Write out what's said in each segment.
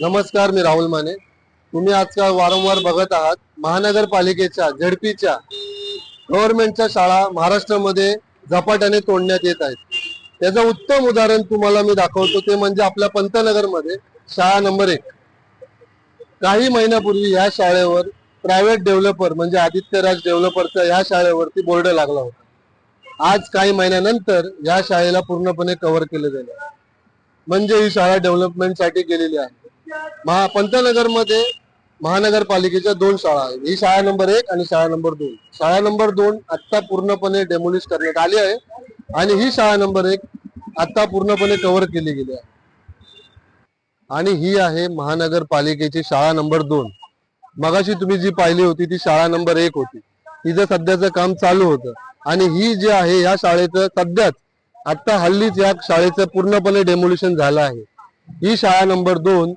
नमस्कार मी राहुल माने. तुम्ही आजकाल वारंवार बघत आहात महानगरपालिकेच्या झडपीच्या गव्हर्नमेंटच्या शाळा महाराष्ट्रामध्ये झपाट्याने तोडण्यात येत आहेत. त्याचं उत्तम उदाहरण तुम्हाला मी दाखवतो ते म्हणजे आपल्या पंतनगरमध्ये शाळा नंबर एक. काही महिन्यापूर्वी या शाळेवर प्रायव्हेट डेव्हलपर म्हणजे आदित्यराज डेव्हलपरचा या शाळेवरती बोर्ड लागला होता. आज काही महिन्यानंतर या शाळेला पूर्णपणे कव्हर केलं गेलं. म्हणजे ही शाळा डेव्हलपमेंटसाठी गेलेली आहे. महा पंतनगरमध्ये महानगरपालिकेच्या दोन शाळा आहेत. ही शाळा नंबर एक आणि शाळा नंबर दोन. शाळा नंबर दोन आता पूर्णपणे डेमोलिश करण्यात आली आहे आणि ही शाळा नंबर एक आता पूर्णपणे कव्हर केली गेली आहे. आणि ही आहे महानगरपालिकेची शाळा नंबर दोन. मगाशी तुम्ही जी पाहिली होती ती शाळा नंबर एक होती. तिचं सध्याचं काम चालू होतं. आणि ही जी आहे या शाळेचं सध्याच आता हल्लीच या शाळेचं पूर्णपणे डेमोलिशन झालं आहे. ही शाळा नंबर दोन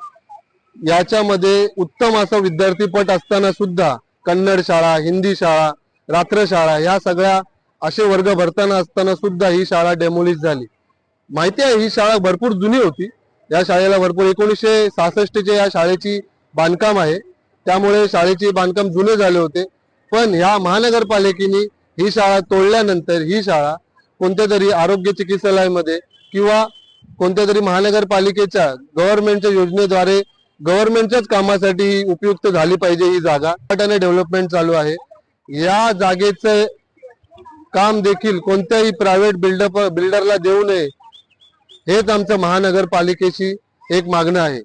याच्यामध्ये उत्तम असं विद्यार्थी पट असताना सुद्धा कन्नड शाळा हिंदी शाळा रात्र शाळा या सगळ्या असे वर्ग भरताना असताना सुद्धा ही शाळा डेमोलिश झाली. माहिती आहे ही शाळा भरपूर जुनी होती. या शाळेला भरपूर एकोणीसशे सहासष्टचे या शाळेची बांधकाम आहे. त्यामुळे शाळेचे बांधकाम जुने झाले होते. पण या महानगरपालिकेने ही शाळा तोडल्यानंतर ही शाळा कोणत्या तरी आरोग्य चिकित्सालयामध्ये किंवा कोणत्या तरी महानगरपालिकेच्या गव्हर्नमेंटच्या योजनेद्वारे गव्हर्नमेंटच्याच कामासाठी उपयुक्त झाली पाहिजे ही जागा. झपाट्याने डेव्हलपमेंट चालू आहे. या जागेचं काम देखील कोणत्याही प्रायव्हेट बिल्डर बिल्डरला देऊ नये हेच आमचं महानगरपालिकेशी एक मागणं आहे.